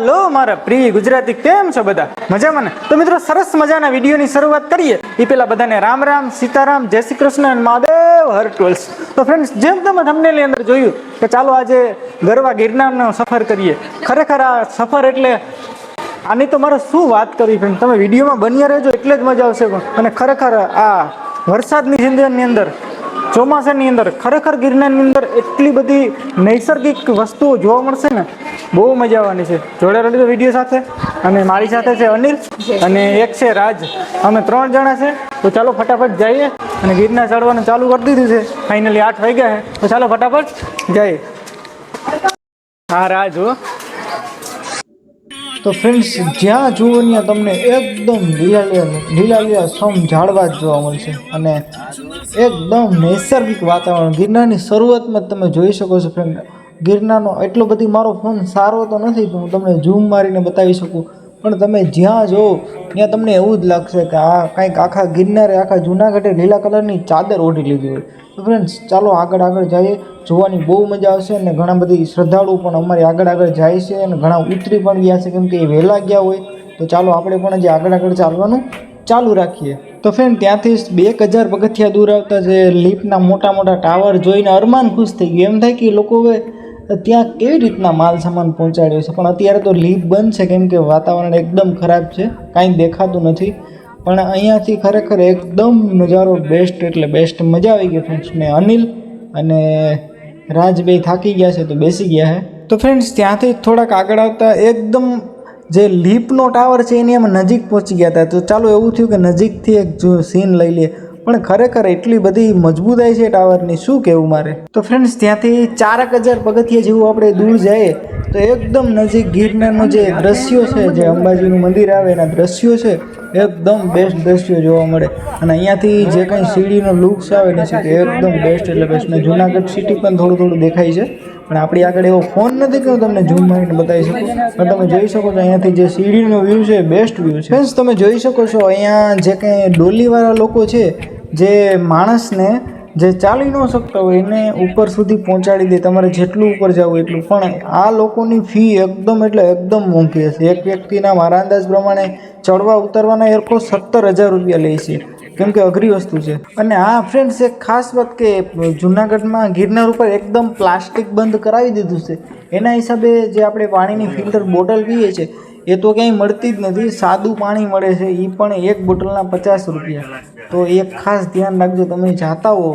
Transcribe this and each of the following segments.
હાલો મારા પ્રિય ગુજરાતી, કેમ છો બધા? મજામાં ને? તો મિત્રો સરસ મજાના વિડીયોની શરૂઆત કરીએ. એ પેલા બધાને રામ રામ, સીતારામ, જય શ્રી કૃષ્ણ અને મહાદેવ હર ટોલ્સ તો ફ્રેન્ડ્સ જેમ તમે થંબનેલની અંદર જોયું કે ચાલો આજે ગરવા ગિરનારનો સફર કરીએ. ખરેખર આ સફર એટલે આની તો મારે શું વાત કરવી ફ્રેન્ડ તમે વિડીયોમાં બન્યા રહેજો, એટલે જ મજા આવશે અને ખરેખર આ વરસાદની જિંદગીની અંદર ચોમાસાની અંદર, ખરેખર ગિરનારની અંદર એટલી બધી નૈસર્ગિક વસ્તુઓ જોવા મળશે ને, બહુ મજા આવવાની છે. જોડે તો વીડિયો સાથે, અને મારી સાથે છે અનિલ, અને એક છે રાજ. અમે ત્રણ જણા છે, તો ચાલો ફટાફટ જઈએ, અને ગિરનાર ચડવાનું ચાલુ કરી દીધું છે. ફાઇનલી આઠ વાગ્યા છે, તો ચાલો ફટાફટ જઈએ. હા, રાજ હો. તો ફ્રેન્ડ્સ જ્યાં જુઓ ત્યાં તમને એકદમ લીલાલિયા લીલાલિયા લીલા લીલા સમ ઝાડવા જ જોવા મળશે. અને એકદમ નૈસર્ગિક વાતાવરણ, ગિરનારની શરૂઆતમાં તમે જોઈ શકો છો ફ્રેન્ડ ગિરનારનો એટલો બધી મારો ફોન સારો તો નથી, પણ હું તમને ઝૂમ મારીને બતાવી શકું. પણ તમે જ્યાં જુઓ ત્યાં તમને એવું જ લાગશે કે આ કંઈક આખા ગિરનારે, આખા જૂનાગઢે લીલા કલરની ચાદર ઓઢી લીધી હોય. તો ફ્રેન્ડ્સ ચાલો આગળ આગળ જઈએ. જોવાની બહુ મજા આવશે અને ઘણા બધી શ્રદ્ધાળુ પણ અમારી આગળ આગળ જાય છે અને ઘણા ઉતરી પણ ગયા છે. કેમ કે એ વહેલા ગયા હોય. તો ચાલો આપણે પણ જે આગળ આગળ ચાલવાનું ચાલુ રાખીએ. તો ફ્રેન્ડ ત્યાંથી બે એક હજાર પગથિયા દૂર આવતા જે લીફના મોટા મોટા ટાવર જોઈને અરમાન ખુશ થઈ ગયું. એમ થાય કે લોકો હવે ત્યાં કેવી રીતના માલ સામાન પહોંચાડ્યો છે? પણ અત્યારે તો લીપ બંધ છે, કેમ કે વાતાવરણ એકદમ ખરાબ છે. કાંઈ દેખાતું નથી. પણ અહીંયાથી ખરેખર એકદમ નજારો બેસ્ટ એટલે બેસ્ટ મજા આવી ગઈ ફ્રેન્ડ્સ મેં અનિલ અને રાજ બે થાકી ગયા છે, તો બેસી ગયા છે. તો ફ્રેન્ડ્સ ત્યાંથી થોડાક આગળ આવતા એકદમ જે લીપનો ટાવર છે, એની અમે નજીક પહોંચી ગયા હતા. તો ચાલો એવું થયું કે નજીકથી એક જો સીન લઈ લઈએ. પણ ખરેખર એટલી બધી મજબૂતાઈ છે ટાવરની, શું કહેવું મારે? તો ફ્રેન્ડ્સ ત્યાંથી ચારક હજાર પગથિયા જેવું આપણે દૂર જઈએ તો એકદમ નજીક ગિરનારનું જે દ્રશ્યો છે, જે અંબાજીનું મંદિર આવે એના દ્રશ્યો છે, એકદમ બેસ્ટ દ્રશ્યો જોવા મળે. અને અહીંયાથી જે કંઈ સીડીનો લુક્સ આવે ને છે, તે એકદમ બેસ્ટ એટલે બેસ્ટ જુનાગઢ સિટી પણ થોડું થોડું દેખાય છે. પણ આપણી આગળ એવો ફોન નથી કે હું તમને ઝૂમ મારીને બતાવી શકું. પણ તમે જોઈ શકો છો અહીંયાથી જે સીડીનો વ્યૂ છે બેસ્ટ વ્યૂ છે. તમે જોઈ શકો છો અહીંયા જે કંઈ ડોલીવાળા લોકો છે, જે માણસને જે ચાલી ન શકતા હોય, એને ઉપર સુધી પહોંચાડી દે, તમારે જેટલું ઉપર જવું એટલું. પણ આ લોકોની ફી એકદમ એટલે એકદમ મોંઘી હશે. એક વ્યક્તિના મારા અંદાજ પ્રમાણે ચડવા ઉતરવાના એરકો સત્તર હજાર રૂપિયા લે છે. કેમ કે અઘરી વસ્તુ છે. અને આ ફ્રેન્ડ્સ એક ખાસ વાત કે, જુનાગઢમાં ગિરનાર ઉપર એકદમ પ્લાસ્ટિક બંધ કરાવી દીધું છે. એના હિસાબે જે આપણે પાણીની ફિલ્ટર બોટલ પીએ છીએ એ તો ક્યાંય મળતી જ નથી. સાદું પાણી મળે છે એ પણ એક બોટલના પચાસ રૂપિયા. તો એક ખાસ ધ્યાન રાખજો, તમે જાતા હો,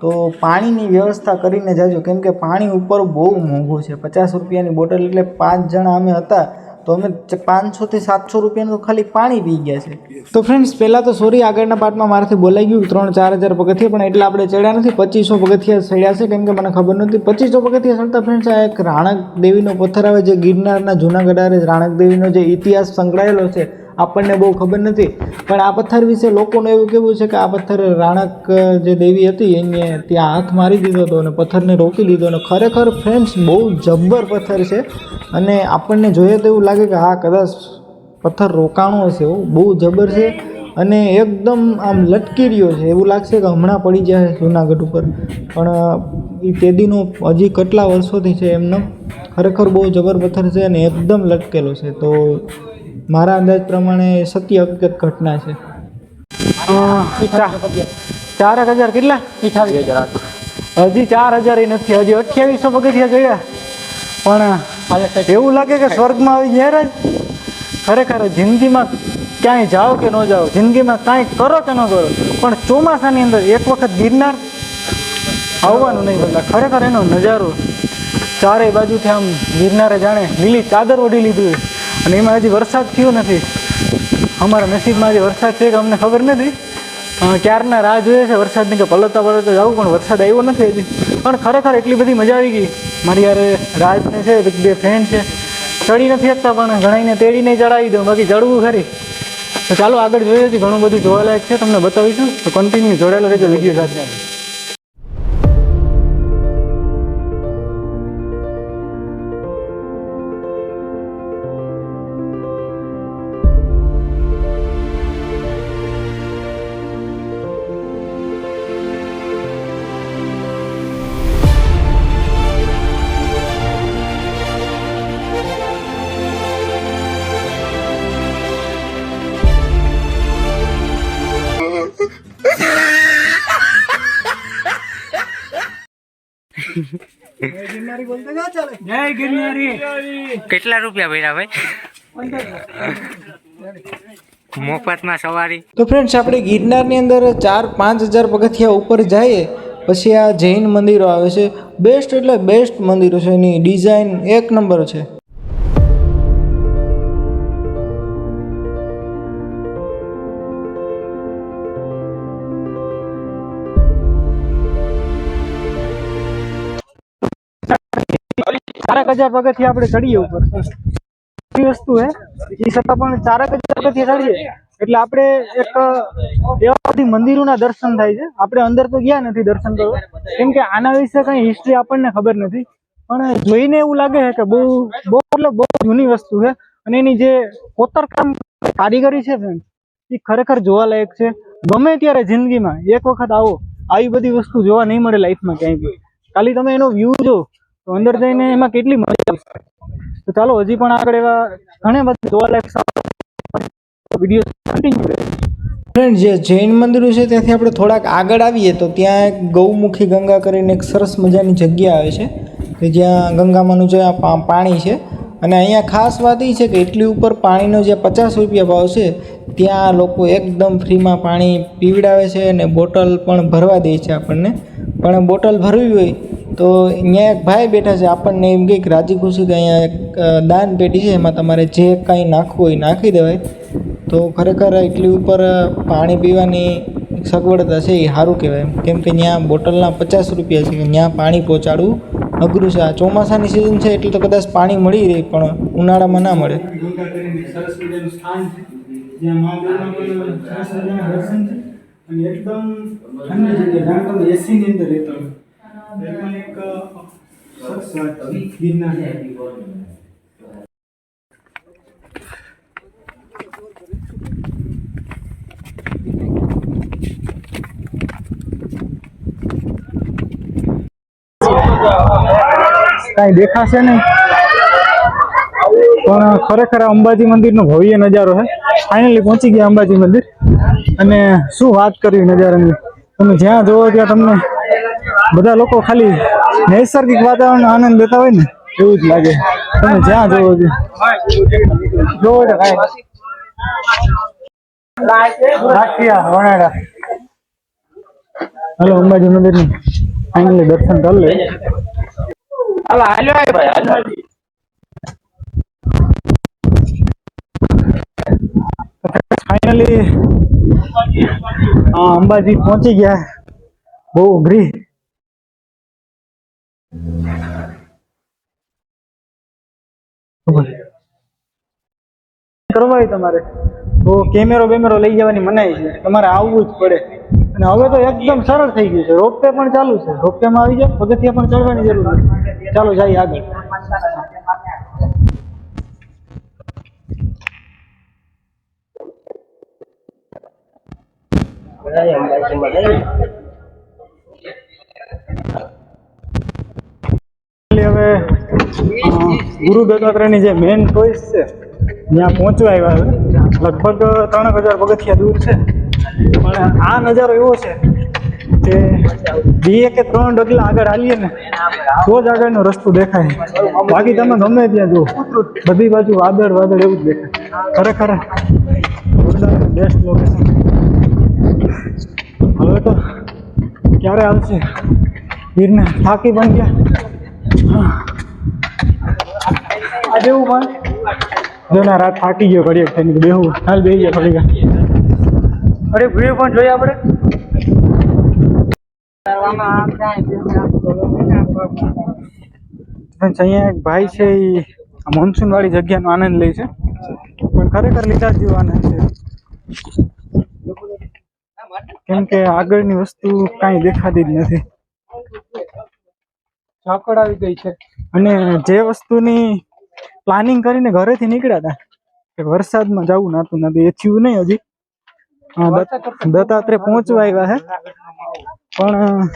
તો પાણીની વ્યવસ્થા કરીને જાજો. કેમ કે પાણી ઉપર બહુ મોંઘું છે. પચાસ રૂપિયાની બોટલ એટલે પાંચ જણા અમે હતા તો અમે પાંચસોથી સાતસો રૂપિયાનું ખાલી પાણી પી ગયા છે. તો ફ્રેન્ડ્સ પહેલાં તો સોરી આગળના પાર્ટમાં મારાથી બોલાઈ ગયું, ત્રણ ચાર હજાર પગથિયા, પણ એટલે આપણે ચડ્યા નથી, પચીસો પગથિયા ચડ્યા છે, કેમ કે મને ખબર નથી પચીસો પગથિયા ચડતા ફ્રેન્ડ્સ આ એક રાણક દેવીનો પથ્થર આવે, જે ગિરનારના જૂનાગઢ આરે રાણક દેવીનો જે ઇતિહાસ સંકળાયેલો છે આપણને બહુ ખબર નથી. પણ આ પથ્થર વિશે લોકોનું એવું કેવું છે કે આ પથ્થર રાણક જે દેવી હતી, એને ત્યાં હાથ મારી દીધો હતો અને પથ્થરને રોકી દીધો. અને ખરેખર ફ્રેન્ડ્સ બહુ જબ્બર પથ્થર છે. અને આપણને જોઈએ તો એવું લાગે કે હા, કદાચ પથ્થર રોકાણો હશે એવું. બહુ જબર છે. અને એકદમ આમ લટકી રહ્યો છે. એવું લાગશે કે હમણાં પડી જાય જૂનાગઢ ઉપર. પણ એ તેદીનો હજી કેટલા વર્ષોથી છે એમનો ખરેખર બહુ જબર પથ્થર છે અને એકદમ લટકેલો છે. તો મારા અંદાજ પ્રમાણે સત્ય હકીકત ઘટના છે. ચાર એક હજાર કેટલા? અઠાવીસ હજાર હજી ચાર હજાર એ નથી, હજી અઠ્યાવીસો પગથિયા જોયા. પણ એવું લાગે કે સ્વર્ગમાં આવી ગયા ખરેખર જિંદગીમાં ક્યાંય જાઓ કે ન જાઓ, જિંદગીમાં કાંઈ કરો કે ન કરો, પણ ચોમાસાની અંદર એક વખત ગિરનાર આવવાનું નહીં બદલા ખરેખર એનો નજારો ચારેય બાજુથી આમ ગિરનારે જાણે લીલી ચાદર ઓઢી લીધું અને એમાં હજી વરસાદ થયો નથી. અમારા નસીબમાં હજી વરસાદ છે કે અમને ખબર નથી. ક્યારના રાહ જોઈએ છે વરસાદની કે પલળતા પલળતા જાવું પણ વરસાદ આવ્યો નથી હજી. પણ ખરેખર એટલી બધી મજા આવી ગઈ. મારી યારે રાજને છે બે ફ્રેન્ડ છે. ચડી નથી શકતા, પણ ઘણાઈને તેડીને ચડાવી દઉં. બાકી ચડવું ખરી. તો ચાલો આગળ જોઈએ છીએ ઘણું બધું જોવાલાયક છે. તમને બતાવીશું. તો કન્ટિન્યુ જોડાયેલો રહેજો વીડિયો સાથે. કેટલા રૂપિયા ભર્યા ભાઈ? મોફતમાં સવારી. તો ફ્રેન્ડ્સ આપણે ગિરનારની અંદર ચાર પાંચ હજાર પગથિયા ઉપર જઈએ, પછી આ જૈન મંદિરો આવે છે. બેસ્ટ એટલે બેસ્ટ મંદિરો છે એની ડિઝાઇન એક નંબર છે. ચારક હજાર પગથિયા આપણે ચડીએ ઉપર. વસ્તુ એ છતાં પણ ચારક હજાર પગથિયા ચડીએ. એટલે આપણે એક બધી મંદિરોના દર્શન થાય છે. આપણે અંદર તો ગયા નથી દર્શન કરવા. કેમ કે આના વિશે કઈ હિસ્ટ્રી આપણને ખબર નથી. પણ જોઈને એવું લાગે છે કે બહુ બહુ એટલે બહુ જૂની વસ્તુ છે. અને એની જે કોતરકામ કારીગરી છે ફ્રેન્ડ એ ખરેખર જોવાલાયક છે. ગમે ત્યારે જિંદગીમાં એક વખત આવો, આવી બધી વસ્તુ જોવા નહીં મળે લાઈફમાં ક્યાંય બી. ખાલી તમે એનો વ્યૂ જો તો અંદર જઈને એમાં કેટલી મજા આવશે? તો ચાલો, હજી પણ આગળ એવા ઘણા બધા જોવાલાયક વીડિયો ફ્રેન્ડ જે જૈન મંદિરો છે, ત્યાંથી આપણે થોડાક આગળ આવીએ તો ત્યાં એક ગૌમુખી ગંગા કરીને એક સરસ મજાની જગ્યા આવે છે, કે જ્યાં ગંગામાંનું જે પાણી છે. અને અહીંયા ખાસ વાત એ છે કે એટલી ઉપર પાણીનો જે પચાસ રૂપિયા ભાવ છે, ત્યાં લોકો એકદમ ફ્રીમાં પાણી પીવડાવે છે અને બોટલ પણ ભરવા દે છે આપણને. પણ બોટલ ભરવી હોય તો અહીંયા એક ભાઈ બેઠા છે, આપણને એમ કંઈક રાજી ખુશી કે અહીંયા એક દાન પેટી છે, એમાં તમારે જે કાંઈ નાખવું હોય નાખી દેવાય. તો ખરેખર એટલી ઉપર પાણી પીવાની સગવડતા છે એ સારું કહેવાય. કેમ કે ત્યાં બોટલના પચાસ રૂપિયા છે કે ત્યાં પાણી પહોંચાડવું અઘરું છે. આ ચોમાસાની સિઝન છે એટલે તો કદાચ પાણી મળી રહે, પણ ઉનાળામાં ના મળે. એકદમ એસીની અંદર રહેતા ગિરનાર કાંઈ દેખાશે નહીં. પણ ખરેખર અંબાજી અંબાજી મંદિરનો ભવ્ય નજારો છે. ફાઇનલી પહોંચી ગયા અંબાજી મંદિર. અને શું વાત કરવી નજારાની? તમે જ્યાં જોવો ત્યાં તમને બધા લોકો ખાલી નૈસર્ગિક વાતાવરણ આનંદ લેતા હોય ને એવું જ લાગે. તમે જ્યાં જોવો છો. જોવો એટલે કાંઈ. વણાડા. હાલો અંબાજી મંદિરનું ફાઇનલી દર્શન કરી લે. ફાઇનલી અંબાજી પહોંચી ગયા. બહુ અઘરી કરવા તમારે. તો કેમેરો બેમેરો લઈ જવાની મનાઈ છે. તમારે આવવું જ પડે. અને હવે તો એકદમ સરળ થઈ ગયું છે. રોપવે પણ ચાલુ છે. રોપવે માં આવી જાય પગથિયા પણ ચડવાની જરૂર નથી. ચાલો જઈએ આગળ. હવે ગુરુ દત્તાત્રેયની જે મેઇન ચોઈસ છે, ત્યાં પહોંચવા આવ્યા છે. લગભગ ત્રણ હજાર પગથિયા દૂર છે. પણ આ નજારો એવો છે કે બે કે ત્રણ ડગલા આગળ હાલીએ ને, તો જ આગળનો રસ્તો દેખાય. બાકી તમે ગમે ત્યાં જુઓ, બધી બાજુ વાદળ વાદળ એવું જ દેખાય. ખરેખર બેસ્ટ લોકેશન હવે તો ક્યારે આવશે? ગીરને થાકી પણ ગયા? એવું પણ જોના રાત થાકી ગયો ઘડીએ થઈને બેહું. હાલ બેહી ગયો થોડી અરે ભીડ પણ જોઈએ આપણે. અહીંયા એક ભાઈ છે એ મોનસૂન વાળી જગ્યાનો આનંદ લે છે. પણ ખરેખર લીધા જેવો આનંદ છે. કેમ કે આગળની વસ્તુ કાંઈ દેખાતી જ નથી. ઝાકળ આવી ગઈ છે. અને જે વસ્તુની પ્લાનિંગ કરીને ઘરેથી નીકળ્યા હતા વરસાદમાં જવું નાતું નથી એ થયું નહીં હજી. હા, દત્ત- દત્તાત્રેય પહોંચવા આવ્યા છે પણ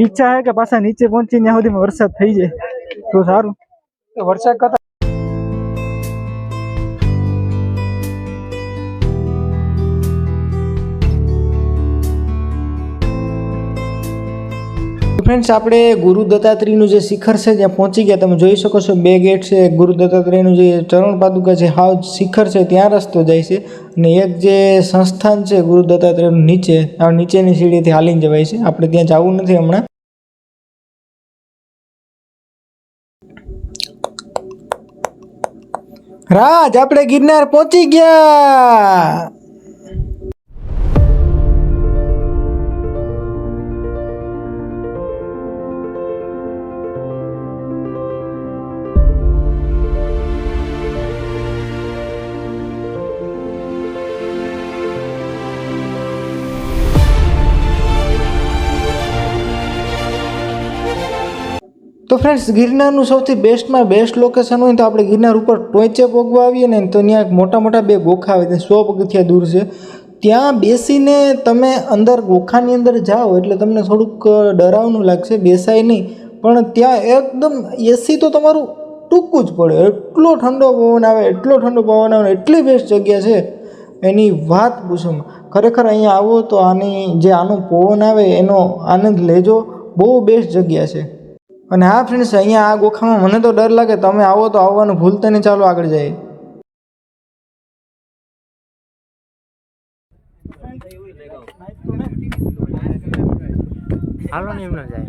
ઈચ્છા છે કે પાછા નીચે પહોંચી ત્યાં સુધીમાં વરસાદ થઈ જાય. તો સારું. વરસાદ કરતા ફ્રેન્ડ્સ આપણે ગુરુ દત્તાત્રેયનું જે શિખર છે ત્યાં પહોંચી ગયા. તમે જોઈ શકો છો બે ગેટ છે, ગુરુ દત્તાત્રેયનું જે ચરણ પાદુકા છે, હાવ શિખર છે, ત્યાં રસ્તો જાય છે. અને એક જે સંસ્થાન છે ગુરુ દત્તાત્રેયનું નીચે, આ નીચેની સીડીથી હાલીને જવાય છે. આપણે ત્યાં જવું નથી હમણાં. રાજ, આપણે ગિરનાર પહોંચી ગયા. તો ફ્રેન્ડ્સ ગિરનારનું સૌથી બેસ્ટમાં બેસ્ટ લોકેશન હોય તો આપણે ગિરનાર ઉપર ટોચે પગવા આવીએ ને તો ત્યાં મોટા મોટા બે ગોખા આવે સો પગથિયા દૂર છે. ત્યાં બેસીને તમે અંદર ગોખાની અંદર જાઓ એટલે તમને થોડુંક ડરાવનું લાગશે, બેસાય નહીં. પણ ત્યાં એકદમ એસી તો તમારું ટૂંકું જ પડે. એટલો ઠંડો પવન આવે, એટલો ઠંડો પવન આવે, એટલી બેસ્ટ જગ્યા છે. એની વાત પૂછો, ખરેખર અહીંયા આવો તો આની જે આનો પવન આવે એનો આનંદ લેજો. બહુ બેસ્ટ જગ્યા છે. અને હા ફ્રેન્ડ્સ અહીંયા આ ગોખામાં મને તો ડર લાગે તમે આવો તો આવવાનું ભૂલતા નહીં ચાલો આગળ જઈએ. હાલો ને એમને જાય.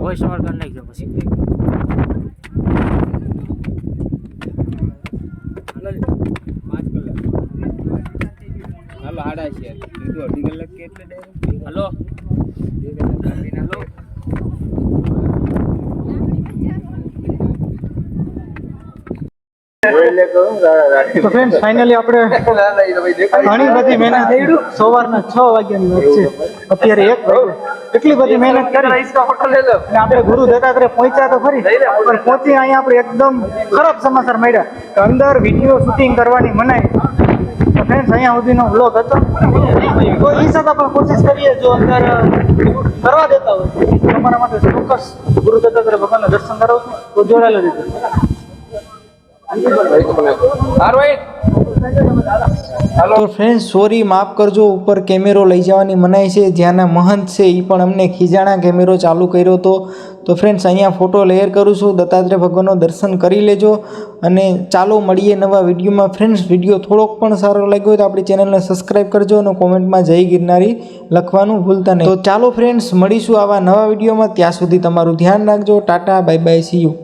વોઇસ ઓવર કરી નાખજો પછી. હાલો હાડા છે. હાલો. તો ફ્રેન્ડ ફાઇનલી આપણે ઘણી બધી મહેનત સવારના છ વાગ્યાની વાત છે. અત્યારે એક એટલી બધી મહેનત કરી. આપણે ગુરુ દત્તાત્રેય પહોંચ્યા તો ખરી. પણ પહોંચી અહીંયા આપણે એકદમ ખરાબ સમાચાર મળ્યા અંદર વીડિયો શૂટિંગ કરવાની મનાઈ. તો ફ્રેન્ડ્સ અહીંયા સુધીનો વ્લોગ હતો. તો એ છતાં પણ કોશિશ કરીએ જો અંદર કરવા દેતા હોય. તો માટે ચોક્કસ ગુરુ દત્તાત્રેય ભગવાનના દર્શન કરાવશું. તો જોડાયેલો રીતે તો ફ્રેન્ડ સોરી માફ કરજો, ઉપર કેમેરો લઈ જવાની મનાઈ છે, જ્યાંના મહંત છે એ પણ અમને ખીજાણા કેમેરો ચાલુ કર્યો હતો. તો ફ્રેન્ડ્સ અહીંયા ફોટો લેયર કરું છું, દત્તાત્રેય ભગવાનનો દર્શન કરી લેજો. અને ચાલો મળીએ નવા વિડીયોમાં. ફ્રેન્ડ્સ વીડિયો થોડોક પણ સારો લાગ્યો હોય તો આપણી ચેનલને સબસ્ક્રાઈબ કરજો અને કોમેન્ટમાં જય ગિરનારી લખવાનું ભૂલતા નહીં. તો ચાલો ફ્રેન્ડ્સ મળીશું આવા નવા વિડીયોમાં. ત્યાં સુધી તમારું ધ્યાન રાખજો. Tata bye bye see you